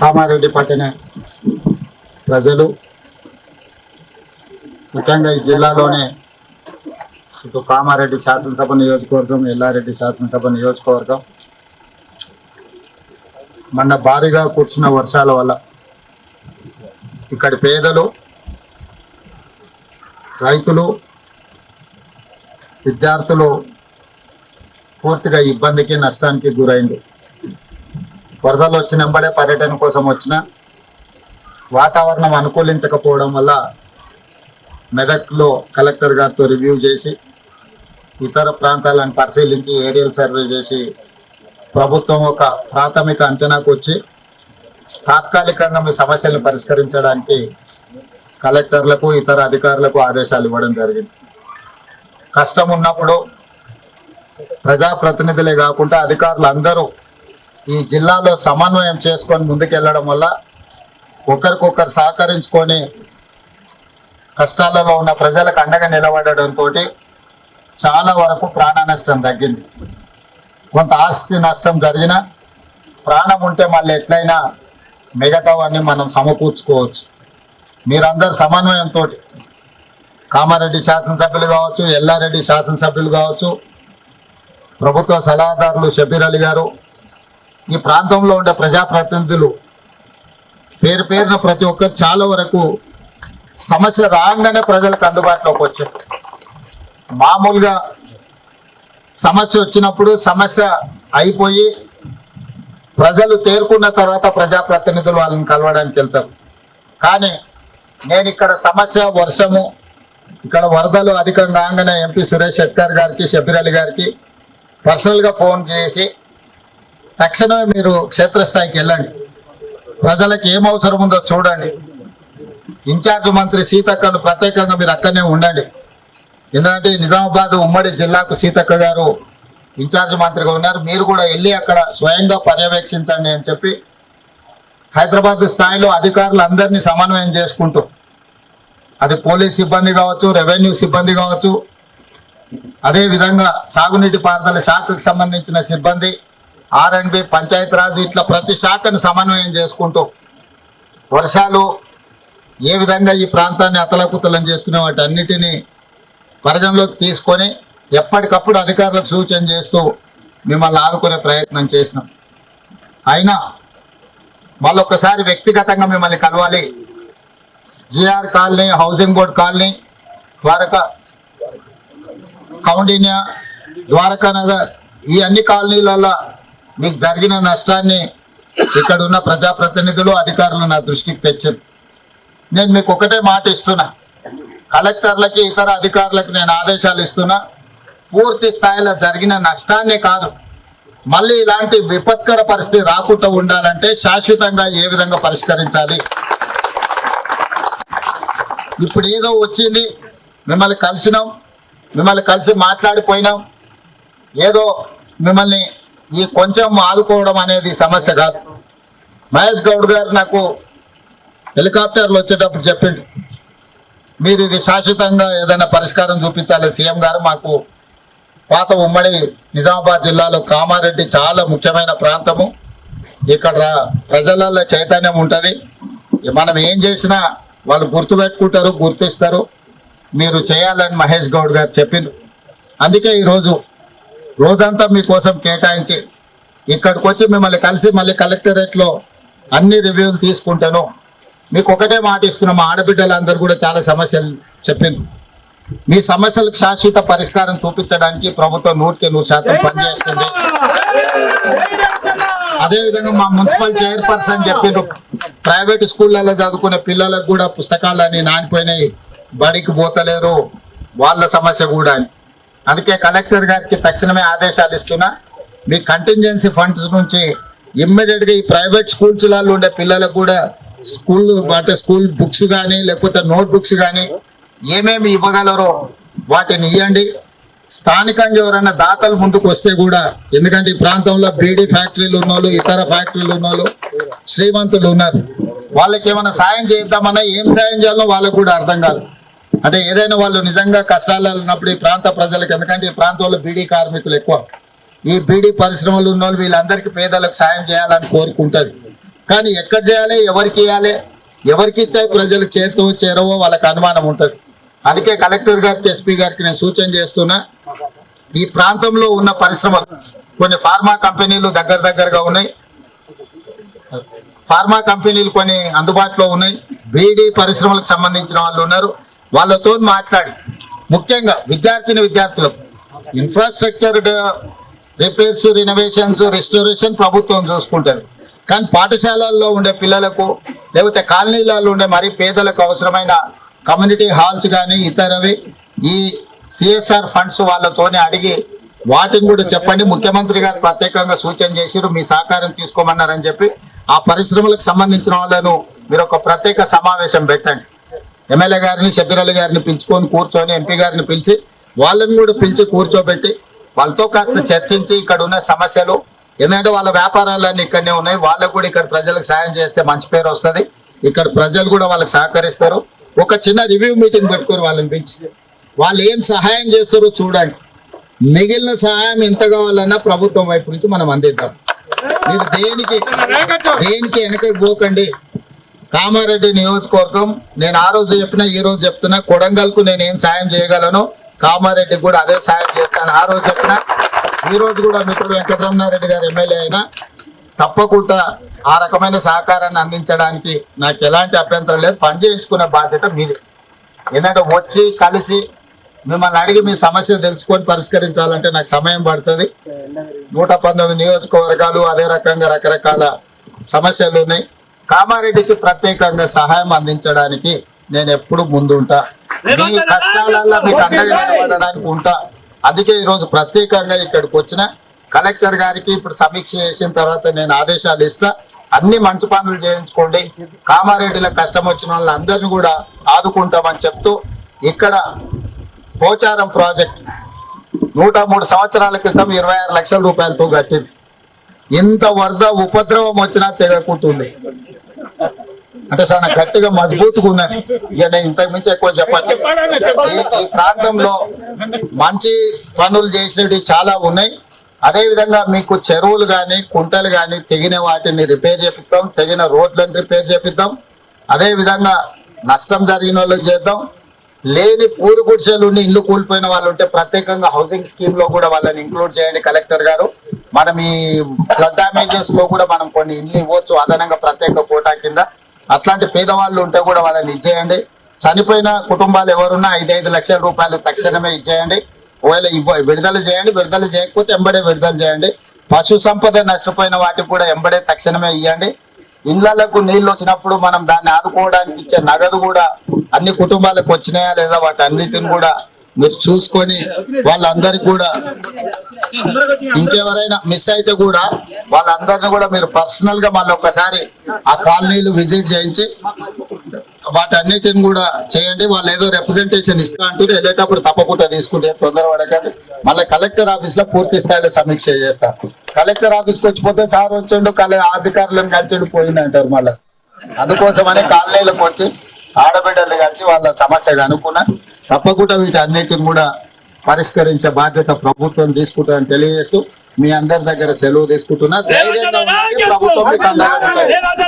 కామారెడ్డి పట్టణ ప్రజలు ముఖ్యంగా ఈ జిల్లాలోనే ఇటు కామారెడ్డి శాసనసభ నియోజకవర్గం ఎల్లారెడ్డి శాసనసభ నియోజకవర్గం. మొన్న భారీగా కూర్చున్న వర్షాల వల్ల ఇక్కడి పేదలు రైతులు విద్యార్థులు పూర్తిగా ఇబ్బందికి నష్టానికి గురైంది వరదలు వచ్చినంబడే పర్యటన కోసం వచ్చిన వాతావరణం అనుకూలించకపోవడం వల్ల మెదక్లో కలెక్టర్ గారితో రివ్యూ చేసి ఇతర ప్రాంతాలను పరిశీలించి ఏరియల్ సర్వే చేసి ప్రభుత్వం ఒక ప్రాథమిక అంచనాకు వచ్చి తాత్కాలికంగా మీ సమస్యలను పరిష్కరించడానికి కలెక్టర్లకు ఇతర అధికారులకు ఆదేశాలు ఇవ్వడం జరిగింది. కష్టం ఉన్నప్పుడు ప్రజాప్రతినిధులే కాకుండా అధికారులు అందరూ ఈ జిల్లాలో సమన్వయం చేసుకొని ముందుకెళ్ళడం వల్ల ఒకరికొకరు సహకరించుకొని కష్టాలలో ఉన్న ప్రజలకు అండగా నిలబడడంతో చాలా వరకు ప్రాణ నష్టం తగ్గింది. కొంత ఆస్తి నష్టం జరిగినా ప్రాణం ఉంటే మళ్ళీ ఎట్లయినా మిగతావన్నీ మనం సమకూర్చుకోవచ్చు. మీరందరు సమన్వయంతో కామారెడ్డి శాసనసభ్యులు కావచ్చు ఎల్లారెడ్డి శాసనసభ్యులు కావచ్చు ప్రభుత్వ సలహాదారులు షబీర్ అలీ గారు ఈ ప్రాంతంలో ఉండే ప్రజాప్రతినిధులు పేరు పేరున ప్రతి ఒక్కరు చాలా వరకు సమస్య రాగానే ప్రజలకు అందుబాటులోకి వచ్చారు. మామూలుగా సమస్య వచ్చినప్పుడు సమస్య అయిపోయి ప్రజలు తేరుకున్న తర్వాత ప్రజాప్రతినిధులు వాళ్ళని కలవడానికి వెళ్తారు. కానీ నేను ఇక్కడ సమస్య వర్షము ఇక్కడ వరదలు అధికంగా ఎంపీ సురేష్ శెట్కర్ గారికి షబీర్ అలీ గారికి పర్సనల్గా ఫోన్ చేసి తక్షణమే మీరు క్షేత్రస్థాయికి వెళ్ళండి. ప్రజలకు ఏం అవసరం ఉందో చూడండి. ఇన్ఛార్జ్ మంత్రి సీతక్కను ప్రత్యేకంగా మీరు అక్కడనే ఉండండి. ఎందుకంటే నిజామాబాద్ ఉమ్మడి జిల్లాకు సీతక్క గారు ఇన్ఛార్జ్ మంత్రిగా ఉన్నారు. మీరు కూడా వెళ్ళి అక్కడ స్వయంగా పర్యవేక్షించండి అని చెప్పి హైదరాబాద్ స్థాయిలో అధికారులు అందరినీ సమన్వయం చేసుకుంటూ అది పోలీస్ సిబ్బంది కావచ్చు రెవెన్యూ సిబ్బంది కావచ్చు అదే విధంగా సాగునీటి పారుదల శాఖకు సంబంధించిన సిబ్బంది ఆర్ అండ్ బి పంచాయతీరాజ్ ఇట్లా ప్రతి శాఖను సమన్వయం చేసుకుంటూ వర్షాలు ఏ విధంగా ఈ ప్రాంతాన్ని అతలకుతలం చేస్తున్న వాటి అన్నిటినీ పరిగణలోకి తీసుకొని ఎప్పటికప్పుడు అధికారులకు సూచన చేస్తూ మిమ్మల్ని ఆదుకునే ప్రయత్నం చేసినాం. అయినా మళ్ళొక్కసారి వ్యక్తిగతంగా మిమ్మల్ని కలవాలి. GR colony housing board colony Dwaraka Koundinya Dwaraka Nagar ఈ అన్ని కాలనీలలో మీకు జరిగిన నష్టాన్ని ఇక్కడ ఉన్న ప్రజాప్రతినిధులు అధికారులు నా దృష్టికి తెచ్చారు. నేను మీకు ఒకటే మాట ఇస్తున్నా. కలెక్టర్లకి ఇతర అధికారులకు నేను ఆదేశాలు ఇస్తున్నా. పూర్తి స్థాయిలో జరిగిన నష్టాన్నే కాదు మళ్ళీ ఇలాంటి విపత్కర పరిస్థితి రాకుండా ఉండాలంటే శాశ్వతంగా ఏ విధంగా పరిష్కరించాలి? ఇప్పుడు ఏదో వచ్చింది మిమ్మల్ని కలిసినాం మిమ్మల్ని కలిసి మాట్లాడిపోయినాం ఏదో మిమ్మల్ని ఈ కొంచెం ఆదుకోవడం అనేది సమస్య కాదు. మహేష్ గౌడ్ గారు నాకు హెలికాప్టర్లు వచ్చేటప్పుడు చెప్పిండు. మీరు ఇది శాశ్వతంగా ఏదైనా పరిష్కారం చూపించాలి. సీఎం గారు మాకు పాత ఉమ్మడి నిజామాబాద్ జిల్లాలో కామారెడ్డి చాలా ముఖ్యమైన ప్రాంతము. ఇక్కడ ప్రజలలో చైతన్యం ఉంటుంది. మనం ఏం చేసినా వాళ్ళు గుర్తుపెట్టుకుంటారు గుర్తిస్తారు. మీరు చేయాలని మహేష్ గౌడ్ గారు చెప్పిండు. అందుకే ఈరోజు రోజంతా మీకోసం కేటాయించి ఇక్కడికి వచ్చి మిమ్మల్ని కలిసి మళ్ళీ కలెక్టరేట్లో అన్ని రివ్యూలు తీసుకుంటాను. మీకు ఒకటే మాట ఇస్తున్నాం మా ఆడబిడ్డలందరూ కూడా చాలా సమస్యలు చెప్పింది మీ సమస్యలకు శాశ్వత పరిష్కారం చూపించడానికి ప్రభుత్వం నూటికి నూరు శాతం పనిచేస్తుంది. అదే విధంగా మా మున్సిపల్ చైర్పర్సన్ చెప్పిండ్రు ప్రైవేట్ స్కూళ్ళలో చదువుకునే పిల్లలకు కూడా పుస్తకాలని నానిపోయినాయి. బడికి పోతలేరు వాళ్ళ సమస్య కూడా అని. అందుకే కలెక్టర్ గారికి తక్షణమే ఆదేశాలు ఇస్తున్నా. మీ కంటింజెన్సీ ఫండ్స్ నుంచి ఇమ్మీడియట్గా ఈ ప్రైవేట్ స్కూల్స్లలో ఉండే పిల్లలకు కూడా స్కూల్ అంటే స్కూల్ బుక్స్ కానీ లేకపోతే నోట్ బుక్స్ కానీ ఏమేమి ఇవ్వగలరో వాటిని ఇవ్వండి స్థానికంగా ఎవరైనా దాతలు ముందుకు వస్తే కూడా ఎందుకంటే ఈ ప్రాంతంలో బీడీ ఫ్యాక్టరీలు ఉన్నోళ్ళు ఇతర ఫ్యాక్టరీలు ఉన్నోళ్ళు శ్రీమంతులు ఉన్నారు. వాళ్ళకి ఏమైనా సాయం చేద్దామన్నా ఏం సాయం చేయాలో వాళ్ళకు కూడా అర్థం కాదు. అంటే ఏదైనా వాళ్ళు నిజంగా కష్టాలు ఉన్నప్పుడు ఈ ప్రాంత ప్రజలకు ఎందుకంటే ఈ ప్రాంతంలో బీడీ కార్మికులు ఎక్కువ. ఈ బీడీ పరిశ్రమలు ఉన్న వాళ్ళు వీళ్ళందరికీ పేదలకు సాయం చేయాలని కోరుకుంటుంది. కానీ ఎక్కడ చేయాలి ఎవరికి ఇవ్వాలి ఎవరికి ఇస్తే ప్రజలకు చేరుతూ చేరవో వాళ్ళకి అనుమానం ఉంటుంది. అందుకే కలెక్టర్ గారికి ఎస్పీ గారికి నేను సూచన చేస్తున్నా ఈ ప్రాంతంలో ఉన్న పరిశ్రమలు కొన్ని ఫార్మా కంపెనీలు దగ్గర దగ్గరగా ఉన్నాయి. ఫార్మా కంపెనీలు కొన్ని అందుబాటులో ఉన్నాయి. బీడీ పరిశ్రమలకు సంబంధించిన వాళ్ళు ఉన్నారు. వాళ్ళతో మాట్లాడి. ముఖ్యంగా విద్యార్థిని విద్యార్థులకు ఇన్ఫ్రాస్ట్రక్చర్ రిపేర్స్ రినోవేషన్స్ రెస్టోరేషన్ ప్రభుత్వం చూసుకుంటారు. కానీ పాఠశాలల్లో ఉండే పిల్లలకు లేకపోతే కాలనీలలో ఉండే మరి పేదలకు అవసరమైన కమ్యూనిటీ హాల్స్ కానీ ఇతరవి ఈ సిఎస్ఆర్ ఫండ్స్ వాళ్ళతోనే అడిగి వాటిని కూడా చెప్పండి. ముఖ్యమంత్రి గారు ప్రత్యేకంగా సూచన చేసిరు మీ సహకారం తీసుకోమన్నారని చెప్పి ఆ పరిశ్రమలకు సంబంధించిన వాళ్ళను మీరు ఒక ప్రత్యేక సమావేశం పెట్టండి. ఎమ్మెల్యే గారిని షబీరల్ గారిని పిలుచుకొని కూర్చొని ఎంపీ గారిని పిలిచి వాళ్ళని కూడా పిలిచి కూర్చోబెట్టి వాళ్ళతో కాస్త చర్చించి ఇక్కడ ఉన్న సమస్యలు. ఎందుకంటే వాళ్ళ వ్యాపారాలన్నీ ఇక్కడనే ఉన్నాయి. వాళ్ళకు కూడా ఇక్కడ ప్రజలకు సాయం చేస్తే మంచి పేరు వస్తుంది. ఇక్కడ ప్రజలు కూడా వాళ్ళకి సహకరిస్తారు. ఒక చిన్న రివ్యూ మీటింగ్ పెట్టుకొని వాళ్ళని పిలిచి వాళ్ళు ఏం సహాయం చేస్తారో చూడండి. మిగిలిన సహాయం ఎంత కావాలన్నా ప్రభుత్వం వైపు నుంచి మనం అందిద్దాం. మీరు దేనికి దేనికి వెనకకి పోకండి? కామారెడ్డి నియోజకవర్గం నేను ఆ రోజు చెప్పినా ఈ రోజు చెప్తున్నా కొడంగల్కు నేను ఏం సాయం చేయగలను కామారెడ్డికి కూడా అదే సాయం చేస్తాను. ఆ రోజు చెప్పినా ఈ రోజు కూడా మిత్రుడు వెంకటరమణారెడ్డి గారు ఎమ్మెల్యే అయినా తప్పకుండా ఆ రకమైన సహకారాన్ని అందించడానికి నాకు ఎలాంటి అభ్యంతరం లేదు. పని చేయించుకునే బాధ్యత మీది. ఎందుకంటే వచ్చి కలిసి మిమ్మల్ని అడిగి మీ సమస్య తెలుసుకొని పరిష్కరించాలంటే నాకు సమయం పడుతుంది. నూట పంతొమ్మిది నియోజకవర్గాలు అదే రకంగా రకరకాల సమస్యలు ఉన్నాయి. కామారెడ్డికి ప్రత్యేకంగా సహాయం అందించడానికి నేను ఎప్పుడు ముందుంటా. మీ కష్టాలలో మీకు అండగా నిలబడడానికి ఉంటా. అందుకే ఈరోజు ప్రత్యేకంగా ఇక్కడికి వచ్చిన కలెక్టర్ గారికి ఇప్పుడు సమీక్ష చేసిన తర్వాత నేను ఆదేశాలు ఇస్తా. అన్ని మంచి పనులు చేయించుకోండి. కామారెడ్డిలో కష్టం వచ్చిన వాళ్ళందరినీ కూడా ఆదుకుంటామని చెప్తూ ఇక్కడ పోచారం ప్రాజెక్ట్ నూట మూడు సంవత్సరాల క్రితం ఇరవై ఆరు లక్షల రూపాయలతో కట్టింది. ఇంత వరద ఉపద్రవం వచ్చినా తెగకుంటుంది. అంటే చాలా గట్టిగా మజబూతుగా ఉన్నది. ఇక నేను ఇంతకు మించి ఎక్కువ చెప్పండి ఈ- ప్రాంతంలో మంచి పనులు చేసినవి చాలా ఉన్నాయి. అదే విధంగా మీకు చెరువులు కానీ కుంటలు కానీ తెగిన వాటిని రిపేర్ చేపిద్దాం. తెగిన రోడ్లను రిపేర్ చేపిద్దాం. అదే విధంగా నష్టం జరిగిన వాళ్ళకి చేద్దాం. లేని పూరు గుడిసెలు ఉండి ఇల్లు కూలిపోయిన వాళ్ళు ఉంటే ప్రత్యేకంగా హౌసింగ్ స్కీమ్లో కూడా వాళ్ళని ఇంక్లూడ్ చేయండి కలెక్టర్ గారు. మనం ఈ ఫ్లడ్ డామేజెస్లో కూడా మనం కొన్ని ఇల్లు ఇవ్వచ్చు. అదనంగా ప్రత్యేక కోటా కింద. అట్లాంటి పేదవాళ్ళు ఉంటే కూడా వాళ్ళని ఇచ్చేయండి. చనిపోయిన కుటుంబాలు ఎవరున్నా ఐదైదు లక్షల రూపాయలు తక్షణమే ఇచ్చేయండి. ఒకవేళ ఇవ్వ విడుదల చేయండి. విడుదల చేయకపోతే ఎంబడే విడుదల చేయండి. పశు సంపద నష్టపోయిన వాటికి కూడా ఎంబడే తక్షణమే ఇవ్వండి ఇళ్ళకు నీళ్ళు వచ్చినప్పుడు మనం దాన్ని ఆదుకోవడానికి ఇచ్చే నగదు కూడా అన్ని కుటుంబాలకు వచ్చినాయా లేదా వాటి అన్నిటిని కూడా మీరు చూసుకొని వాళ్ళందరికీ కూడా ఇంకెవరైనా మిస్ అయితే కూడా వాళ్ళందరినీ కూడా మీరు పర్సనల్గా మళ్ళీ ఒకసారి ఆ కాలనీలు విజిట్ చేయించి వాటన్నిటిని కూడా చేయండి. వాళ్ళు ఏదో రిప్రజెంటేషన్ ఇస్తా అంటూ వెళ్ళేటప్పుడు తప్పకుండా తీసుకుంటే తొందరపడకండి మళ్ళీ కలెక్టర్ ఆఫీస్లో పూర్తి స్థాయిలో సమీక్ష చేస్తారు కలెక్టర్ ఆఫీస్కి వచ్చిపోతే సార్ వచ్చిండు కలె అధికారులను కలిసిండు పోయింది అంటారు మళ్ళీ. అందుకోసమని కాలనీలకు వచ్చి ఆడబిడ్డలు కలిసి వాళ్ళ సమస్యగా అనుకున్నా తప్పకుండా వీటన్నిటిని కూడా పరిష్కరించే బాధ్యత ప్రభుత్వం తీసుకుంటుందని తెలియజేస్తూ మీ అందరి దగ్గర సెలవు తీసుకుంటున్నా ధైర్యంగా. ప్రభుత్వం